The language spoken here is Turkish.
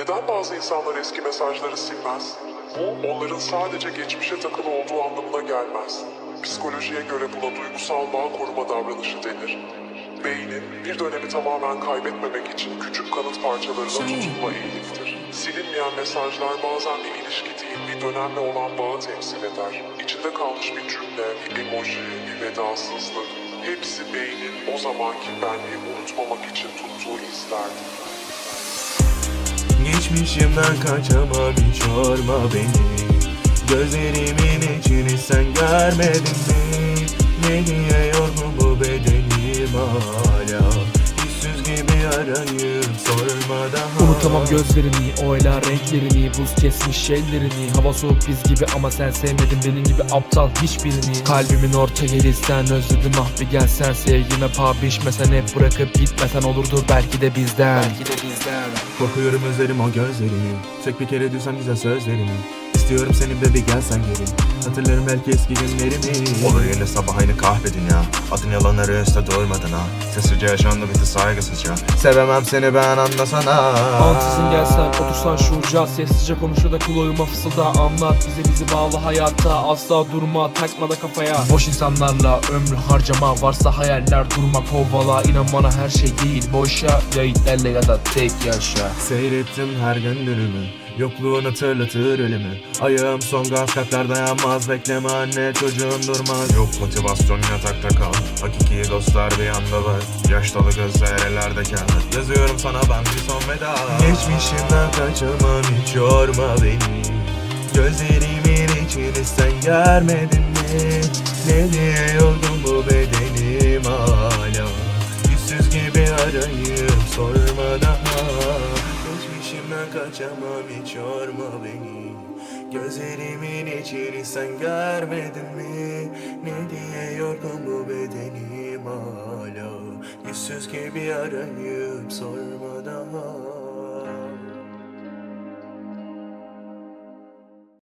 Neden bazı insanlar eski mesajları silmez? Bu onların sadece geçmişe takılı olduğu anlamına gelmez. Psikolojiye göre buna duygusal bağ koruma davranışı denir. Beynin bir dönemi tamamen kaybetmemek için küçük kanıt parçalarına tutunma eğilimdir. Silinmeyen mesajlar bazen bir ilişki değil, bir dönemle olan bağı temsil eder. İçinde kalmış bir cümle, bir emoji, bir vedasızlık. Hepsi beynin o zamanki benliği unutmamak için tuttuğu izlerdir. Geçmişimden kaçamam hiç yorma beni Gözlerimin içini sen görmedin mi? Ne diye yorgun bu bedenim hala sorma daha. Unutamam gözlerini, oyla renklerini Buz kesmiş ellerini Hava soğuk biz gibi ama sen sevmedin benim gibi aptal hiçbirini. Kalbimin orta yeri sen özledim ah bir gelsen Sevgime. Paha biçmesen hep bırakıp gitmesen olurdu belki de bizden. Belki de bizden. Korkuyorum özlerim o gözlerini Tek bir kere duysam güzel sözlerini İstiyorum seni bebi gelsen geri Hatırlarım belki eski günlerimi. Olur yine sabah aynı kahve dünya Adın yalanları üstte doymadın ha. Sessizce yaşandı bitti saygısızca. Sevemem seni ben anlasana. Ansızın gelsen otursan şurca Sessizce konuşur da kulağıma fısılda. Anlat bize bizi bağlı hayatta. Asla durma takma da kafaya. Boş insanlarla ömrü harcama. Varsa hayaller durma kovala. İnan bana her şey değil. Boşa Ya itlerle ya da tek yaşa. Seyrettim her gün dönümü Yokluğun hatırlatır ölümü. Ayağım son gaz katlar dayanmaz. Bekleme anne çocuğun durmaz. Yok motivasyon yatakta kal. Hakiki dostlar bir anda var. Yaş dolu gözler ellerde kağıt. Yazıyorum sana ben bir son veda. Geçmişimden kaçamam hiç yorma beni. Gözlerimin içini sen görmedin mi? Ne diye yorgun bu bedenim hala? Yüzsüz gibi arayıp sorma daha Geçmişimden kaçamam hiç yorma beni. Gözlerimin içini sen görmedin mi? Ne diye yorgun bu bedenim hala? Yüzsüz gibi arayıp sorma daha